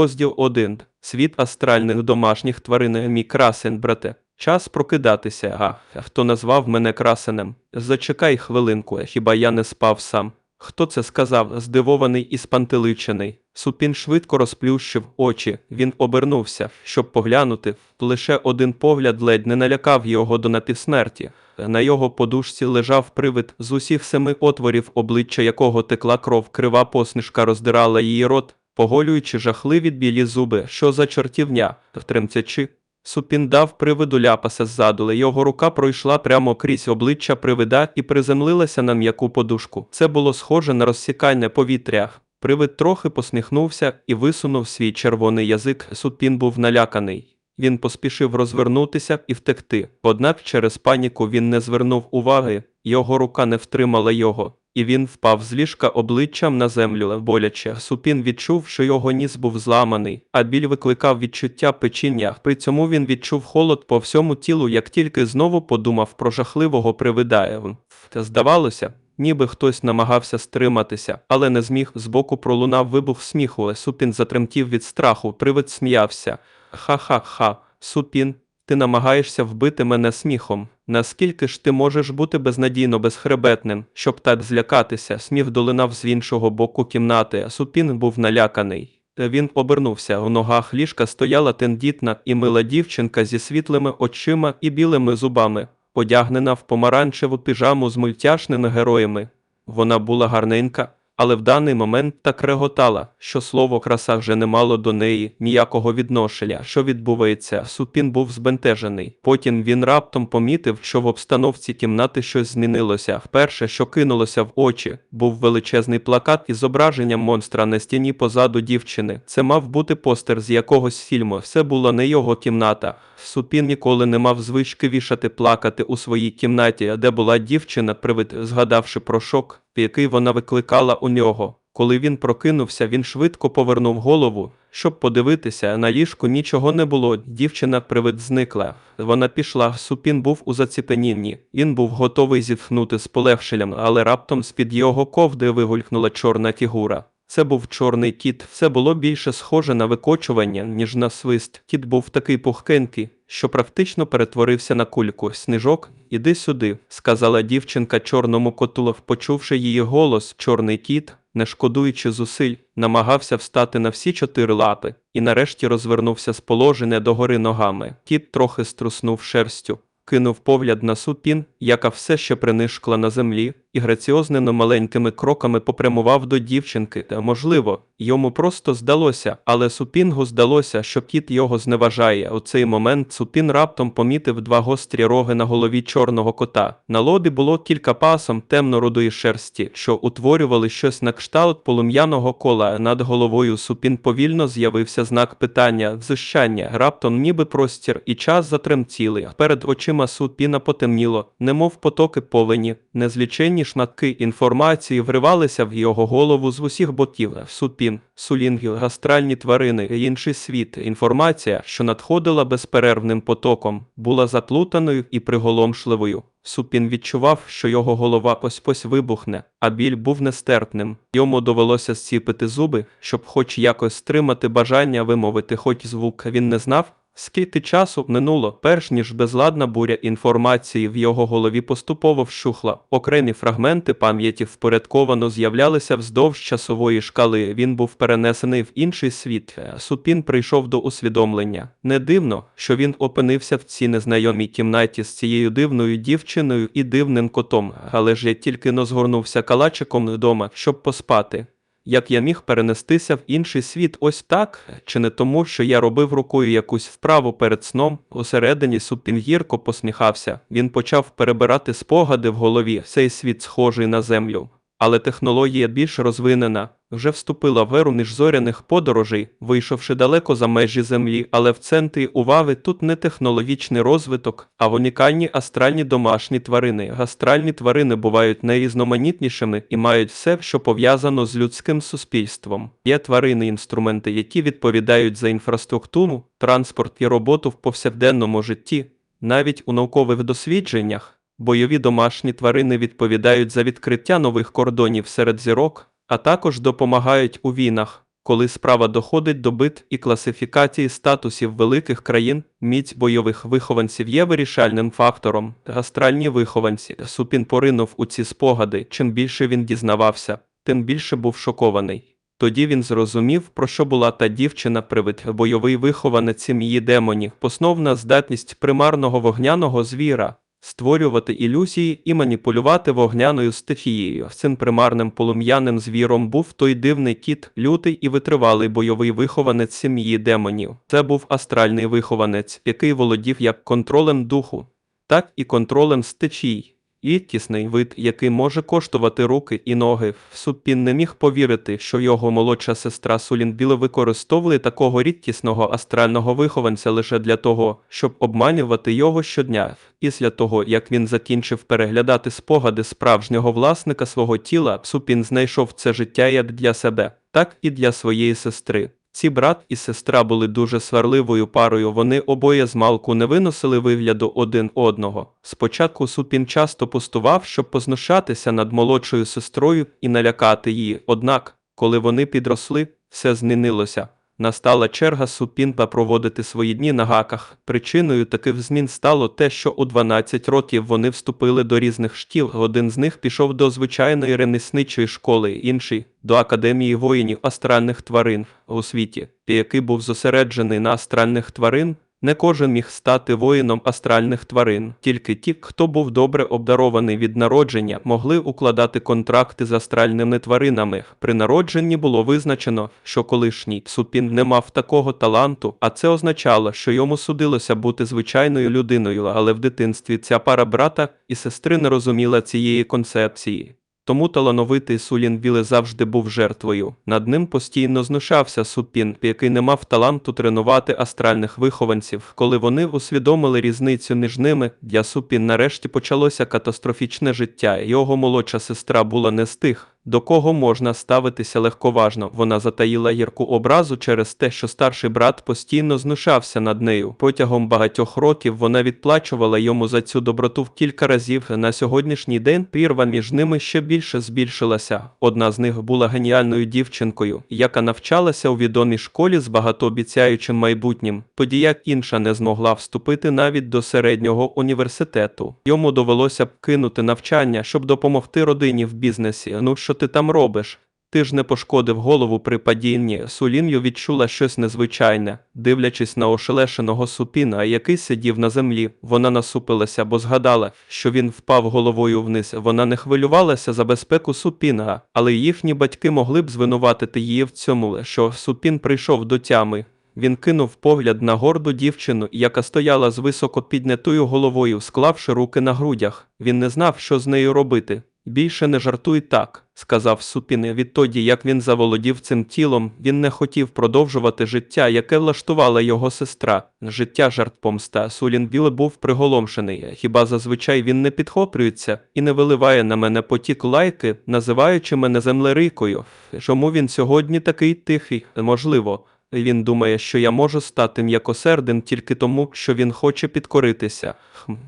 Розділ 1. Світ астральних домашніх тварин мій красен, брате. Час прокидатися, а хто назвав мене красенем? Зачекай хвилинку, хіба я не спав сам? Хто це сказав, здивований і спантеличений? Супін швидко розплющив очі. Він обернувся, щоб поглянути. Лише один погляд ледь не налякав його до напівсмерті. На його подушці лежав привид з усіх семи отворів, обличчя якого текла кров, крива посмішка роздирала її рот, поголюючи жахливі білі зуби, що за чортівня, тремтячи. Супін дав привиду ляпаса ззаду, його рука пройшла прямо крізь обличчя привида і приземлилася на м'яку подушку. Це було схоже на розсікання повітря. Привид трохи посміхнувся і висунув свій червоний язик. Супін був наляканий. Він поспішив розвернутися і втекти. Однак через паніку він не звернув уваги, його рука не втримала його, і він впав з ліжка обличчям на землю боляче. Супін відчув, що його ніс був зламаний, а біль викликав відчуття печіння. При цьому він відчув холод по всьому тілу, як тільки знову подумав про жахливого привидая. Та здавалося, ніби хтось намагався стриматися, але не зміг. Збоку пролунав вибух сміху. Супін затремтів від страху. Привид сміявся. Ха-ха-ха, Супін, ти намагаєшся вбити мене сміхом. Наскільки ж ти можеш бути безнадійно безхребетним, щоб так злякатися? Сміх долинав з іншого боку кімнати, а Супін був наляканий. Він обернувся. У ногах ліжка стояла тендітна і мила дівчинка зі світлими очима і білими зубами, одягнена в помаранчеву піжаму з мультяшними героями. Вона була гарненька, але в даний момент так реготала, що слово краса вже не мало до неї ніякого відношення. Що відбувається, Супін був збентежений. Потім він раптом помітив, що в обстановці кімнати щось змінилося. Вперше, що кинулося в очі, був величезний плакат із зображенням монстра на стіні позаду дівчини. Це мав бути постер з якогось фільму. Все було не його кімната. Супін ніколи не мав звички вішати плакати у своїй кімнаті, де була дівчина, привид, згадавши про шок, який вона викликала у нього. Коли він прокинувся, він швидко повернув голову, щоб подивитися, на ліжку нічого не було. Дівчина привид зникла. Вона пішла, супін був у заціпенінні. Він був готовий зітхнути з полегшенням, але раптом з-під його ковди вигулькнула чорна фігура. Це був чорний кіт, все було більше схоже на викочування, ніж на свист. Кіт був такий пухкенький, що практично перетворився на кульку. Сніжок, іди сюди, сказала дівчинка чорному коту, почувши її голос, чорний кіт, не шкодуючи зусиль, намагався встати на всі чотири лапи і нарешті розвернувся з положення догори ногами. Кіт трохи струснув шерстю. Кинув погляд на супін, яка все ще принишкла на землі, і граціознено маленькими кроками попрямував до дівчинки. Та, можливо, йому просто здалося, але супінгу здалося, що кіт його зневажає. У цей момент супін раптом помітив два гострі роги на голові чорного кота. На лобі було кілька пасом темно-рудої шерсті, що утворювали щось на кшталт полум'яного кола. Над головою супін повільно з'явився знак питання, взищання, раптом ніби простір і час затремтіли. Перед очима супіна потемніло, немов потоки повені, незліченні шматки інформації вривалися в його голову з усіх боків. Супін, сулінги, гастральні тварини, і інший світ. Інформація, що надходила безперервним потоком, була заплутаною і приголомшливою. Супін відчував, що його голова ось-ось вибухне, а біль був нестерпним. Йому довелося зціпити зуби, щоб хоч якось стримати бажання вимовити хоч звук. Він не знав, Скільки часу минуло, перш ніж безладна буря інформації в його голові поступово вщухла, окремі фрагменти пам'яті впорядковано з'являлися вздовж часової шкали. Він був перенесений в інший світ. Супін прийшов до усвідомлення. Не дивно, що він опинився в цій незнайомій кімнаті з цією дивною дівчиною і дивним котом, але ж я тільки но згорнувся калачиком вдома, щоб поспати. Як я міг перенестися в інший світ ось так, чи не тому, що я робив рукою якусь вправу перед сном, усередині Супін гірко посміхався. Він почав перебирати спогади в голові, цей світ схожий на землю. Але технологія більш розвинена, вже вступила в еру міжзоряних подорожей, вийшовши далеко за межі землі, але в центрі уваги тут не технологічний розвиток, а унікальні астральні домашні тварини. Гастральні тварини бувають найрізноманітнішими і мають все, що пов'язано з людським суспільством. Є тварини інструменти, які відповідають за інфраструктуру, транспорт і роботу в повсякденному житті, навіть у наукових дослідженнях. Бойові домашні тварини відповідають за відкриття нових кордонів серед зірок, а також допомагають у війнах. Коли справа доходить до бит і класифікації статусів великих країн, міць бойових вихованців є вирішальним фактором. Астральні вихованці. Супін поринув у ці спогади. Чим більше він дізнавався, тим більше був шокований. Тоді він зрозумів, про що була та дівчина привид бойовий вихованець сім'ї демонів, посновна здатність примарного вогняного звіра. Створювати ілюзії і маніпулювати вогняною стихією. Цим примарним полум'яним звіром був той дивний кіт, лютий і витривалий бойовий вихованець сім'ї демонів. Це був астральний вихованець, який володів як контролем духу, так і контролем стечій. І тісний вид, який може коштувати руки і ноги. Супін не міг повірити, що його молодша сестра Сулінбіле використовує такого рідкісного астрального вихованця лише для того, щоб обманювати його щодня. Після того, як він закінчив переглядати спогади справжнього власника свого тіла, Супін знайшов це життя як для себе, так і для своєї сестри. Ці брат і сестра були дуже сварливою парою, вони обоє змалку не виносили вигляду один одного. Спочатку Супін часто пустував, щоб познущатися над молодшою сестрою і налякати її. Однак, коли вони підросли, все змінилося. Настала черга Супінпа проводити свої дні на гаках. Причиною таких змін стало те, що у 12 років вони вступили до різних шкіл. Один з них пішов до звичайної ремісничої школи, інший до академії воїнів астральних тварин у світі, який був зосереджений на астральних тварин. Не кожен міг стати воїном астральних тварин, тільки ті, хто був добре обдарований від народження, могли укладати контракти з астральними тваринами. При народженні було визначено, що колишній супін не мав такого таланту, а це означало, що йому судилося бути звичайною людиною, але в дитинстві ця пара брата і сестри не розуміла цієї концепції. Тому талановитий Сулін Біле завжди був жертвою. Над ним постійно знущався Супін, який не мав таланту тренувати астральних вихованців. Коли вони усвідомили різницю між ними, для Супін нарешті почалося катастрофічне життя. Його молодша сестра була не з тих, до кого можна ставитися легковажно. Вона затаїла гірку образу через те, що старший брат постійно знущався над нею. Протягом багатьох років вона відплачувала йому за цю доброту в кілька разів. На сьогоднішній день пірва між ними ще більше збільшилася. Одна з них була геніальною дівчинкою, яка навчалася у відомій школі з багатообіцяючим майбутнім, тоді як інша не змогла вступити навіть до середнього університету. Йому довелося б кинути навчання, щоб допомогти родині в бізнесі. Ну що ти там робиш? Ти ж не пошкодив голову при падінні. Сулін'ю відчула щось незвичайне, дивлячись на ошелешеного супіна, який сидів на землі. Вона насупилася, бо згадала, що він впав головою вниз. Вона не хвилювалася за безпеку супіна, але їхні батьки могли б звинуватити її в цьому, що супін прийшов до тями. Він кинув погляд на горду дівчину, яка стояла з високо піднятою головою, склавши руки на грудях. Він не знав, що з нею робити. Більше не жартуй так, сказав Супін. Відтоді, як він заволодів цим тілом, він не хотів продовжувати життя, яке влаштувала його сестра. Життя жарт помста. Сулін Біле був приголомшений. Хіба зазвичай він не підхоплюється і не виливає на мене потік лайки, називаючи мене землерикою? Чому він сьогодні такий тихий? Можливо. Він думає, що я можу стати м'якосердим тільки тому, що він хоче підкоритися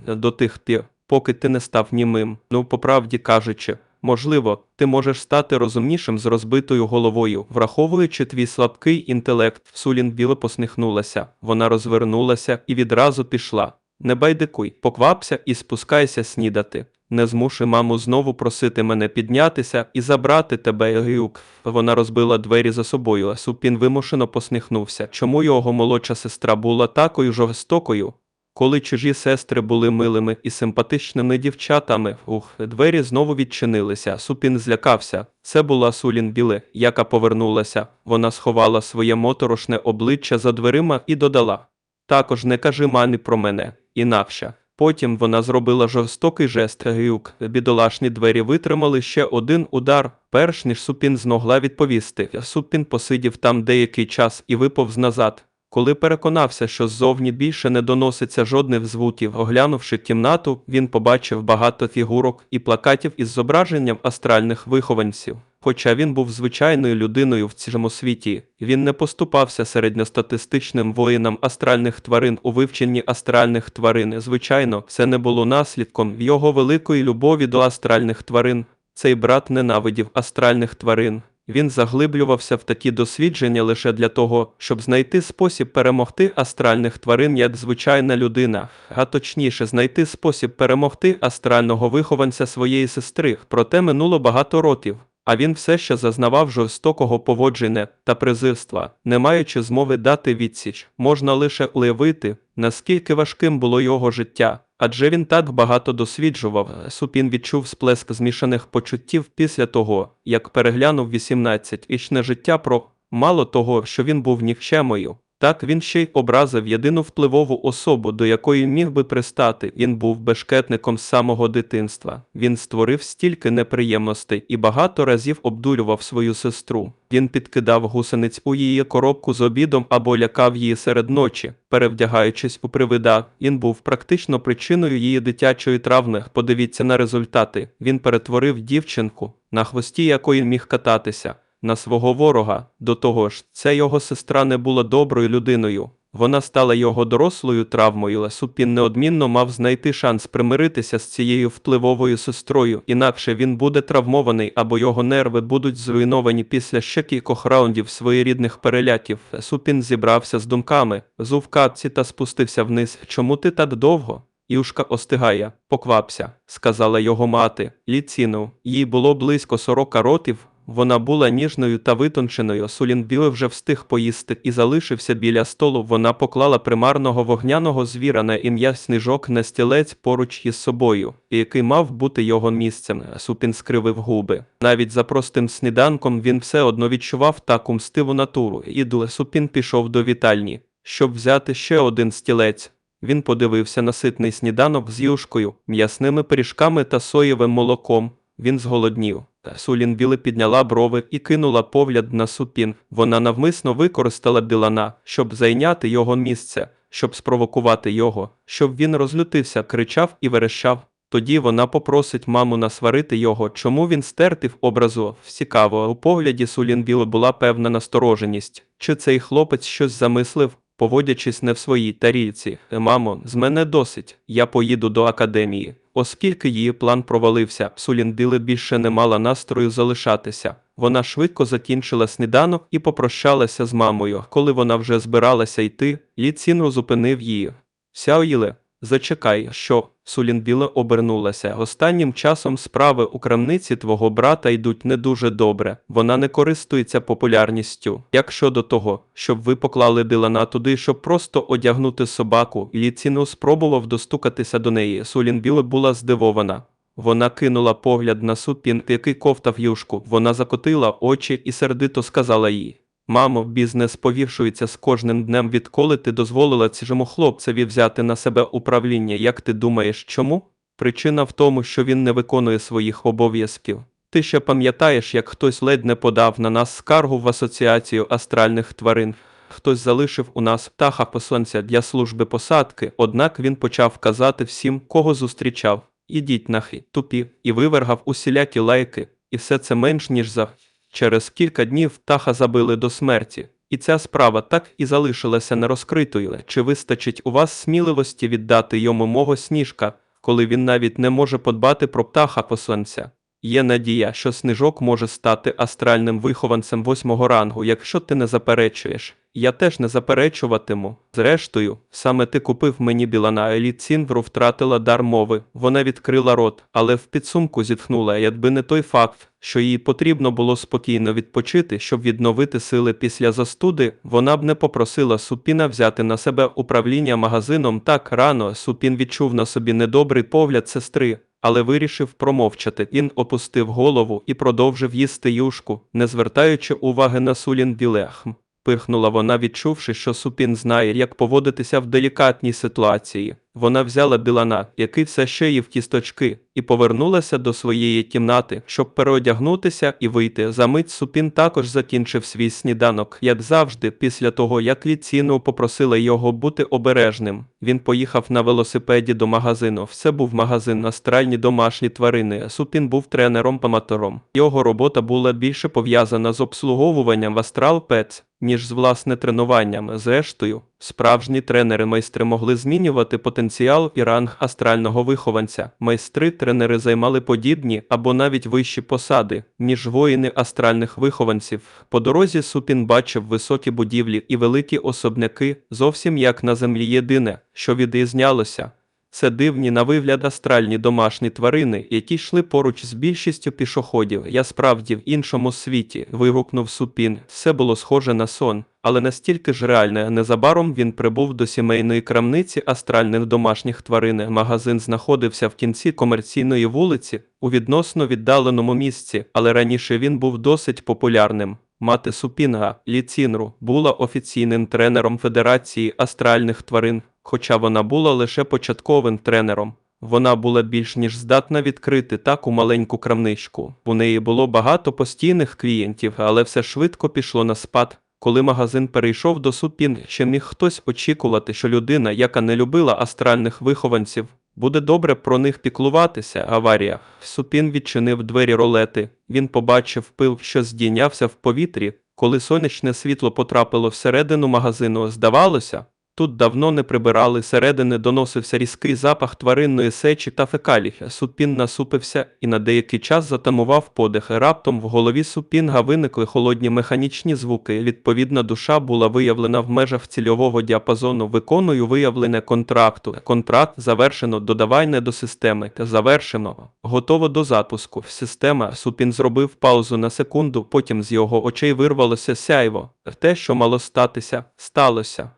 до тих пір, поки ти не став німим. Ну, по правді кажучи, можливо, ти можеш стати розумнішим з розбитою головою, враховуючи твій слабкий інтелект. Сулін біло посміхнулася. Вона розвернулася і відразу пішла. Не байдикуй, поквапся і спускайся снідати. Не змушуй маму знову просити мене піднятися і забрати тебе, Гюк. Вона розбила двері за собою, а Супін вимушено посміхнувся. Чому його молодша сестра була такою жорстокою? Коли чужі сестри були милими і симпатичними дівчатами, ух, двері знову відчинилися. Супін злякався. Це була Сулін Біле, яка повернулася. Вона сховала своє моторошне обличчя за дверима і додала: Також не кажи мамі про мене, інакше. Потім вона зробила жорстокий жест гюк. Бідолашні двері витримали ще один удар, перш ніж Супін змогла відповісти. Супін посидів там деякий час і виповз назад. Коли переконався, що ззовні більше не доноситься жодних звуків, оглянувши кімнату, він побачив багато фігурок і плакатів із зображенням астральних вихованців. Хоча він був звичайною людиною в цьому світі, він не поступався середньостатистичним воїнам астральних тварин у вивченні астральних тварин. Звичайно, це не було наслідком його великої любові до астральних тварин. Цей брат ненавидів астральних тварин. Він заглиблювався в такі дослідження лише для того, щоб знайти спосіб перемогти астральних тварин як звичайна людина, а точніше знайти спосіб перемогти астрального вихованця своєї сестри. Проте минуло багато років. А він все ще зазнавав жорстокого поводження та презирства, не маючи змови дати відсіч, можна лише уявити, наскільки важким було його життя. Адже він так багато досліджував, Супін відчув сплеск змішаних почуттів після того, як переглянув 18-річне життя про мало того, що він був нікчемою. Так він ще й образив єдину впливову особу, до якої міг би пристати. Він був бешкетником з самого дитинства. Він створив стільки неприємностей і багато разів обдурював свою сестру. Він підкидав гусениць у її коробку з обідом або лякав її серед ночі, перевдягаючись у привида. Він був практично причиною її дитячої травми. Подивіться на результати. Він перетворив дівчинку, на хвості якої міг кататися на свого ворога. До того ж, ця його сестра не була доброю людиною. Вона стала його дорослою травмою, але Супін неодмінно мав знайти шанс примиритися з цією впливовою сестрою, інакше він буде травмований або його нерви будуть зруйновані після ще кількох раундів своєрідних перелятів. Супін зібрався з думками, зув капці та спустився вниз. Чому ти так довго? Юшка остигає, поквапся, сказала його мати. Ліціну, їй було близько сорока років, вона була ніжною та витонченою. Сулін Біле вже встиг поїсти і залишився біля столу. Вона поклала примарного вогняного звіра на ім'я сніжок на стілець поруч із собою, який мав бути його місцем. Супін скривив губи. Навіть за простим сніданком він все одно відчував таку мстиву натуру. Ідле Супін пішов до вітальні, щоб взяти ще один стілець. Він подивився на ситний сніданок з юшкою, м'ясними пиріжками та соєвим молоком. Він зголоднів. Сулін Біле підняла брови і кинула погляд на супін. Вона навмисно використала Дилана, щоб зайняти його місце, щоб спровокувати його, щоб він розлютився, кричав і верещав. Тоді вона попросить маму насварити його, чому він стертив образу. Цікаво, у погляді Сулін Біле була певна настороженість. Чи цей хлопець щось замислив? Поводячись не в своїй тарілці, мамо, з мене досить, я поїду до академії. Оскільки її план провалився, Суліндили більше не мала настрою залишатися. Вона швидко закінчила сніданок і попрощалася з мамою. Коли вона вже збиралася йти, Ліцін зупинив її. Сяоїле, зачекай, що Сулінбіле обернулася. Останнім часом справи у крамниці твого брата йдуть не дуже добре. Вона не користується популярністю. Як щодо того, щоб ви поклали Дилана туди, щоб просто одягнути собаку, Ліціну спробував достукатися до неї. Сулінбіле була здивована. Вона кинула погляд на супін, який ковтав юшку. Вона закотила очі і сердито сказала їй. Мамо, бізнес повіршується з кожним днем, відколи ти дозволила цьому хлопцеві взяти на себе управління. Як ти думаєш, чому? Причина в тому, що він не виконує своїх обов'язків. Ти ще пам'ятаєш, як хтось ледь не подав на нас скаргу в асоціацію астральних тварин. Хтось залишив у нас птаха посланця для служби посадки, однак він почав казати всім, кого зустрічав. Ідіть нахи, тупі, і вивергав усілякі лайки, і все це менш ніж за. Через кілька днів птаха забили до смерті, і ця справа так і залишилася нерозкритою. Чи вистачить у вас сміливості віддати йому мого сніжка, коли він навіть не може подбати про птаха посланця? Є надія, що сніжок може стати астральним вихованцем восьмого рангу, якщо ти не заперечуєш. Я теж не заперечуватиму. Зрештою, саме ти купив мені білана Еліт Сінвру втратила дар мови. Вона відкрила рот, але в підсумку зітхнула, якби не той факт, що їй потрібно було спокійно відпочити, щоб відновити сили після застуди, вона б не попросила Супіна взяти на себе управління магазином так рано. Супін відчув на собі недобрий погляд сестри. Але вирішив промовчати. Він опустив голову і продовжив їсти юшку, не звертаючи уваги на сулін білехм. Пирхнула вона, відчувши, що Супін знає, як поводитися в делікатній ситуації. Вона взяла Дилана, який все ще їв кісточки, і повернулася до своєї кімнати, щоб переодягнутися і вийти. За мить Супін також закінчив свій сніданок, як завжди, після того, як Ліціну попросила його бути обережним. Він поїхав на велосипеді до магазину. Все був магазин астральні домашні тварини. Супін був тренером-поматором. Його робота була більше пов'язана з обслуговуванням в Астрал Pets, ніж з власне тренуванням. Зрештою, Справжні тренери-майстри могли змінювати потенціал і ранг астрального вихованця. Майстри-тренери займали подібні або навіть вищі посади, ніж воїни астральних вихованців. По дорозі Супін бачив високі будівлі і великі особняки, зовсім як на землі єдине, що відрізнялося. Це дивні на вигляд астральні домашні тварини, які йшли поруч з більшістю пішоходів. Я справді в іншому світі, вигукнув Супін. Все було схоже на сон, але настільки ж реальне. Незабаром він прибув до сімейної крамниці астральних домашніх тварин. Магазин знаходився в кінці комерційної вулиці у відносно віддаленому місці, але раніше він був досить популярним. Мати Супінга, Ліцінру, була офіційним тренером Федерації астральних тварин, хоча вона була лише початковим тренером. Вона була більш ніж здатна відкрити таку маленьку крамничку. У неї було багато постійних клієнтів, але все швидко пішло на спад. Коли магазин перейшов до Супін, ще міг хтось очікувати, що людина, яка не любила астральних вихованців, буде добре про них піклуватися. Аварія. Супін відчинив двері ролети. Він побачив пил, що здійнявся в повітрі. Коли сонячне світло потрапило всередину магазину, здавалося, тут давно не прибирали. Середини доносився різкий запах тваринної сечі та фекалій. Супін насупився і на деякий час затамував подих. Раптом в голові Супінга виникли холодні механічні звуки. Відповідна душа була виявлена в межах цільового діапазону. Виконую виявлене контракту. Контракт завершено. Додавання до системи. Завершено. Готово до запуску. Система Супін зробив паузу на секунду. Потім з його очей вирвалося сяйво. Те, що мало статися, сталося.